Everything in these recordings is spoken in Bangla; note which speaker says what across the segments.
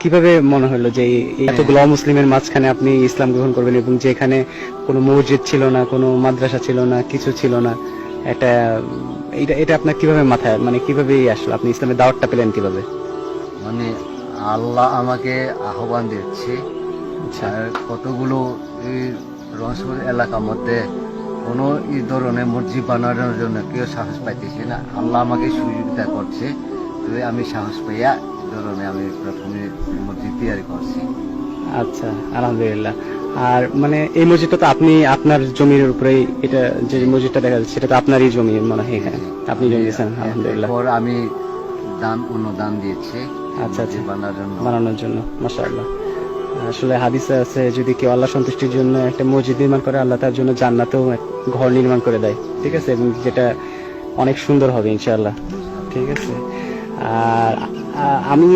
Speaker 1: কীভাবে মনে হলো যে এতগুলো মুসলিমের মাঝখানে আপনি ইসলাম গ্রহণ করবেন এবং যেখানে কোনো মসজিদ ছিল না কোনো মাদ্রাসা ছিল না কিছু ছিল না এটা এটা এটা আপনার কীভাবে মাথায় মানে কীভাবে আসলো? আপনি ইসলামের দাওয়াতটা পেলেন কীভাবে?
Speaker 2: মানে আল্লাহ আমাকে আহ্বান দিচ্ছে আর কতগুলো এই রংপুর এলাকার মধ্যে কোনো এই ধরনের মসজিদ বানানোর জন্য কেউ সাহস পাইতেছে না। আল্লাহ আমাকে সুযোগিতা করছে তবে আমি সাহস পাইয়া এই ধরনের আমি প্রথমে মসজিদ তৈরি করছি।
Speaker 1: আচ্ছা আলহামদুলিল্লাহ। আর মানে এই মসজিদটা তো আপনি আপনার জমির উপরেই এটা যে মসজিদটা দেখা যাচ্ছে সেটা তো আপনারই জমি মনে হয় এখানে আপনি জমি দিয়েছেন আলহামদুলিল্লাহ।
Speaker 2: এরপর আমি দান অনুদান দিয়েছি
Speaker 1: আচ্ছা,
Speaker 2: মসজিদ বানানোর জন্য।
Speaker 1: বানানোর জন্য মাশাআল্লাহ। আসলে হাদিসে আছে যদি কেউ আল্লাহ সন্তুষ্টির জন্য একটা মসজিদ নির্মাণ করে আল্লাহ তার জন্য জান্নাতেও ঘর নির্মাণ করে দেয় ঠিক আছে? এবং যেটা অনেক সুন্দর হবে ইনশাআল্লাহ ঠিক আছে? আর আমি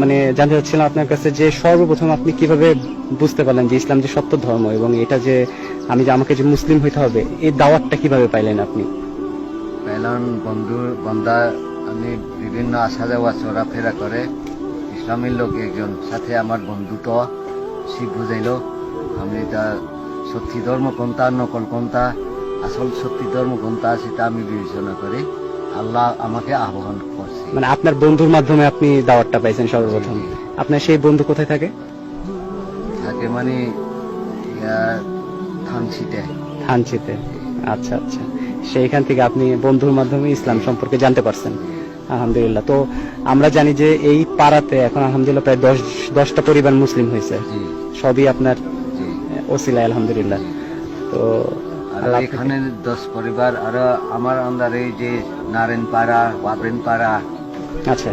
Speaker 1: মানে জানতে চাচ্ছিলাম আপনার কাছে যে সর্বপ্রথম আপনি কীভাবে বুঝতে পারলেন যে ইসলাম যে সত্য ধর্ম এবং এটা যে আমি যে আমাকে যে মুসলিম হইতে হবে, এই দাওয়াতটা কীভাবে পাইলেন আপনি?
Speaker 2: পেলান বন্ধু, বন্ধা, আমি বিভিন্ন আসা যাওয়া চলাফেরা করে ইসলামের লোক একজন। সাথে আমার বন্ধুটো শিখ বুঝাইল, আমি এটা সত্যি ধর্ম কোনটা নকল কোনটা আসল সত্যি ধর্ম কোনটা সেটা আমি বিবেচনা করি। আল্লাহ আমাকে আহ্বান করছে।
Speaker 1: মানে আপনার বন্ধুর মাধ্যমে আপনি দাওয়াতটা পাইছেন সর্বপ্রথম। আপনার সেই বন্ধু কোথায় থাকে?
Speaker 2: থাকে মানে থানছিতে
Speaker 1: থানচিতে। আচ্ছা আচ্ছা। সেইখান থেকে আপনি বন্ধুর মাধ্যমে ইসলাম সম্পর্কে জানতে পারছেন। আলহামদুলিল্লাহ। তো আমরা জানি যে এই পাড়াতে এখন আলহামদুলিল্লাহ প্রায় দশ দশটা পরিবার মুসলিম হয়েছে। সবই আপনার
Speaker 2: জি।
Speaker 1: ওসিলায় আলহামদুলিল্লাহ। তো
Speaker 2: আর এখানে দশ পরিবার আর আমার আন্দারে যে নারায়ণ পাড়া বাবরেন পাড়া
Speaker 1: আচ্ছা।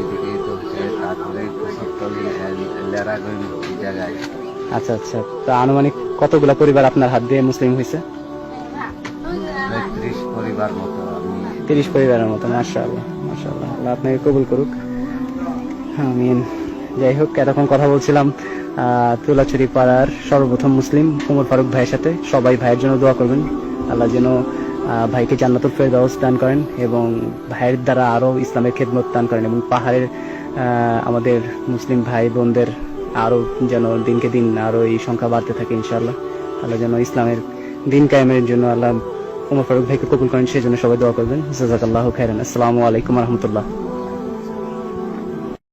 Speaker 2: এদিকে তো হচ্ছে তারপরে লেরাগঞ্জ জায়গায়।
Speaker 1: আচ্ছা আচ্ছা। তো আনুমানিক কতগুলা পরিবার আপনার হাত দিয়ে মুসলিম হয়েছে
Speaker 2: ত্রিশ পরিবার মতো
Speaker 1: তিরিশ পরিবারের মতো মাশাআল্লাহ মাশাআল্লাহ। আল্লাহ আপনাকে কবুল করুক। আমিন। যাই হোক, এতক্ষণ কথা বলছিলাম তুলাচুরি পাড়ার সর্বপ্রথম মুসলিম উমর ফারুক ভাইয়ের সাথে। সবাই ভাইয়ের জন্য দোয়া করবেন। আল্লাহ যেন ভাইকে জান্নাতুল ফেরদাউস দান করেন এবং ভাইয়ের দ্বারা আরও ইসলামের খেদমত দান করেন এবং পাহাড়ের আমাদের মুসলিম ভাই বোনদের আরও যেন দিনকে দিন আরও এই সংখ্যা বাড়তে থাকে ইনশাআল্লাহ। আল্লাহ যেন ইসলামের দিন কায়েমের জন্য আল্লাহ উমর ফারুক ভাইকে কবুল করেন সেই জন্য সবাই দোয়া করবেন। জাজাকাল্লাহ খাইরান আসসালামু আলাইকুম রহমতুল্লাহ।